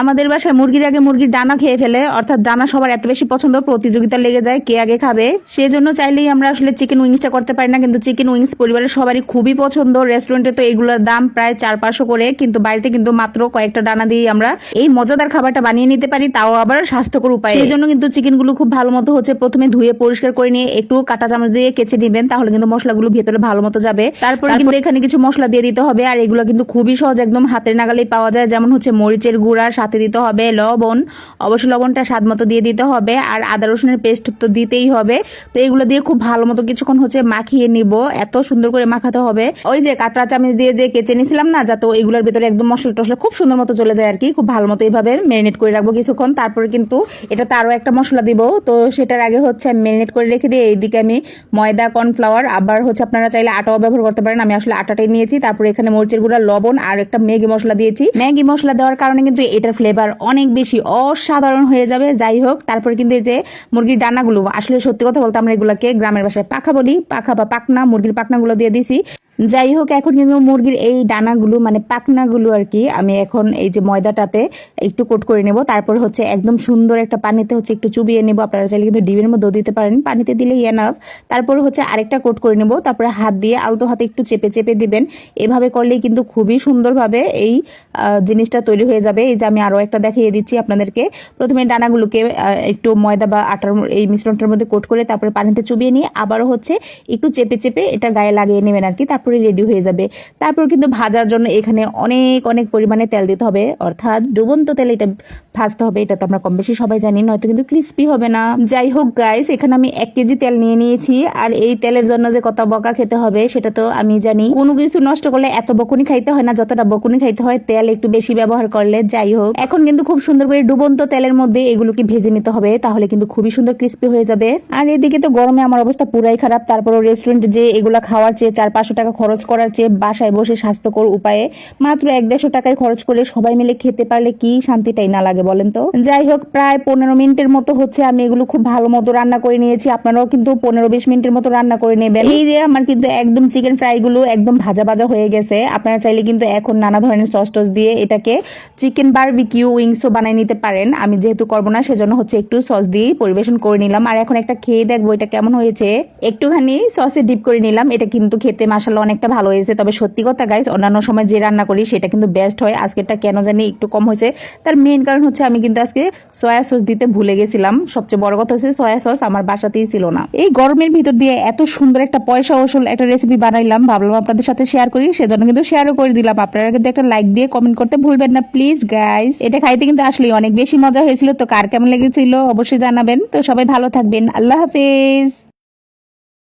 আমাদের বাসায় মুরগির আগে মুরগির ডানা খেয়ে ফেলে অর্থাৎ ডানা সবার এত বেশি পছন্দ প্রতিযোগিতা লেগে যায় কে আগে খাবে। সেজন্য চাইলেই আমরা আসলে চিকেন উইংসটা করতে পারি না কিন্তু চিকেন উইংস পরিবারের সবারই খুবই পছন্দ। রেস্টুরেন্টে তো এগুলোর দাম প্রায় চার পাঁচশো করে কিন্তু বাড়িতে কিন্তু মাত্র কয়েকটা ডানা দিয়েই আমরা এই মজাদার খাবারটা বানিয়ে নিতে পারি তাও আবার স্বাস্থ্যকর উপায়। সেই জন্য কিন্তু চিকেনগুলো খুব ভালো মতো হচ্ছে প্রথমে ধুয়ে পরিষ্কার করে নিয়ে একটু কাঁটা চামচ দিয়ে কেচে নেবেন তাহলে কিন্তু মশলাগুলো ভেতরে ভালো মতো যাবে। তারপরে কিন্তু এখানে কিছু মশলা দিয়ে দিতে হবে আর এগুলো কিন্তু খুবই সহজ একদম হাতের নাগালেই পাওয়া যায় যেমন হচ্ছে মরিচের গুঁড়া সাথে দিতে হবে লবণ। অবশ্যই লবণটা স্বাদ মতো দিয়ে দিতে হবে আর আদা রসুনের পেস্ট তো দিতেই হবে। তো এগুলো দিয়ে খুব ভালো মতো কিছুক্ষণ হচ্ছে মাখিয়ে নিব। এত সুন্দর করে মাখাতে হবে। ওই যে কাঁটা চামচ দিয়ে যে কেচে নিছিলাম না, যাতে এগুলোর ভিতরে একদম মশলা টসলা খুব সুন্দর মতো চলে যায় আর কি খুব ভালো মতো এইভাবে ম্যারিনেট করে রাখব কিছুক্ষণ। তারপরে কিন্তু এটাতে আরও একটা মশলা দিব। তো সেটার আগে হচ্ছে আমি ম্যারিনেট করে রেখে দিই এইদিকে আমি ময়দা কর্নফ্লাওয়ার আবার হচ্ছে আপনারা চাইলে আটাও ব্যবহার করতে পারেন। আমি আসলে আটাটাই নিয়েছি। তারপরে এখানে মরিচের গুঁড়া, লবণ আর একটা ম্যাগি মশলা দিয়েছি। ম্যাগি মশলা দেওয়ার কারণে কিন্তু এটার ফ্লেভার অনেক বেশি অসাধারণ হয়ে যাবে। যাই হোক, তারপরে কিন্তু এই যে মুরগির ডানাগুলো, আসলে সত্যি কথা বলতে আমরা এগুলোকে গ্রামের বাসায় পাখা বলি, পাখা বা পাকনা মুরগির পাকনাগুলো দিয়ে দিছি। যাই হোক এখন কিন্তু মুরগির এই ডানাগুলো মানে পাকনাগুলো আর কি, আমি এখন এই যে ময়দাটাতে একটু কোট করে নেব। তারপর হচ্ছে একদম সুন্দর একটা পানিতে হচ্ছে একটু চুবিয়ে নেব। আপনারা চাইলে কিন্তু ডিমের মধ্যেও দিতে পারেন। পানিতে দিলেই এনাফ তারপর হচ্ছে আরেকটা কোট করে নেব। তারপরে হাত দিয়ে আলতো হাতে একটু চেপে চেপে দিবেন। এভাবে করলেই কিন্তু খুবই সুন্দরভাবে এই জিনিসটা তৈরি হয়ে যাবে। এই যে আমি আরও একটা দেখিয়ে দিচ্ছি আপনাদেরকে। প্রথমে ডানাগুলোকে একটু ময়দা বা আটার এই মিশ্রণটার মধ্যে কোট করে তারপরে পানিতে চুবিয়ে নিয়ে আবারও হচ্ছে একটু চেপে চেপে এটা গায়ে লাগিয়ে নেবেন আর কি। তারপরে রেডি হয়ে যাবে। তারপর কিন্তু ভাজার জন্য এখানে অনেক অনেক পরিমাণে তেল দিতে হবে। অর্থাৎ ডুবন্ত তেল এটা ভাজতে হবে, এটা তো আমরা কম বেশি সবাই জানি, নয়তো কিন্তু ক্রিস্পি হবে না। যাই হোক গাইস এখানে আমি এক কেজি তেল নিয়ে নিয়েছি, আর এই তেলের জন্য যে কত বকা খেতে হবে, সেটা তো আমি জানি। কোনো কিছু নষ্ট করলে এত বকুনি খাইতে হয় না, যতটা বকুনি খাইতে হয়, তেল একটু বেশি ব্যবহার করলে যাই হোক। এখন কিন্তু খুব সুন্দর করে ডুবন্ত তেলের মধ্যে এগুলোকে ভেজে নিতে হবে, তাহলে কিন্তু খুবই সুন্দর ক্রিস্পি হয়ে যাবে। আর এদিকে তো গরমে আমার অবস্থা পুরাই খারাপ তারপর রেস্টুরেন্টে যে এগুলা খাওয়ার চেয়ে চার পাঁচশো টাকা খরচ করার চেয়ে বাসায় বসে স্বাস্থ্যকর উপায়ে মাত্র এক দেড়শো টাকায় খরচ করে সবাই মিলে খেতে পারলে কি শান্তিটাই না লাগে বলেন তো? যাই হোক, প্রায় পনেরো মিনিটের মতো হচ্ছে আমি এগুলো খুব ভালো মতো রান্না করে নিয়েছি। আপনারাও কিন্তু পনেরো বিশ মিনিটের মতো রান্না করে নেবেন। এই যে আমার কিন্তু একদম চিকেন ফ্রাই গুলো একদম ভাজা ভাজা হয়ে গেছে। আপনারা চাইলে কিন্তু এখন নানা ধরনের সস টস দিয়ে এটাকে চিকেন বারবিকিউ উইংসও বানিয়ে নিতে পারেন। আমি যেহেতু করব না, সেজন্য হচ্ছে একটু সস দিয়ে পরিবেশন করে নিলাম। আর এখন একটা খেয়ে দেখব এটা কেমন হয়েছে। একটুখানি সসে ডিপ করে নিলাম। এটা কিন্তু খেতে মাসাল্লাহ অনেকটা ভালো হয়েছে। তবে সত্যি কথা গাইজ অন্যান্য সময় যে রান্না করি, সেটা কিন্তু বেস্ট হয়। আজকেরটা কেন জানি একটু কম হয়েছে। তার মেন কারণ হচ্ছে আমি কিন্তু আজকে সয়া সস দিতে ভুলে গেছিলাম। সবচেয়ে বড় কথা হচ্ছে সয়া সস আমার বাসাতেই ছিল না। এই গরমের ভিতর দিয়ে এত সুন্দর একটা পয়সা ওসল একটা রেসিপি বানাইলাম, ভাবলাম আপনাদের সাথে শেয়ার করি, সেজন্য কিন্তু শেয়ারও করে দিলাম। আপনারা কিন্তু একটা লাইক দিয়ে কমেন্ট করতে ভুলবেন না প্লিজ গাইস এটা খাইতে কিন্তু আসলে অনেক বেশি মজা হয়েছিল। তো কার কেমন লেগেছিল অবশ্যই জানাবেন। তো সবাই ভালো থাকবেন। আল্লাহ হাফেজ।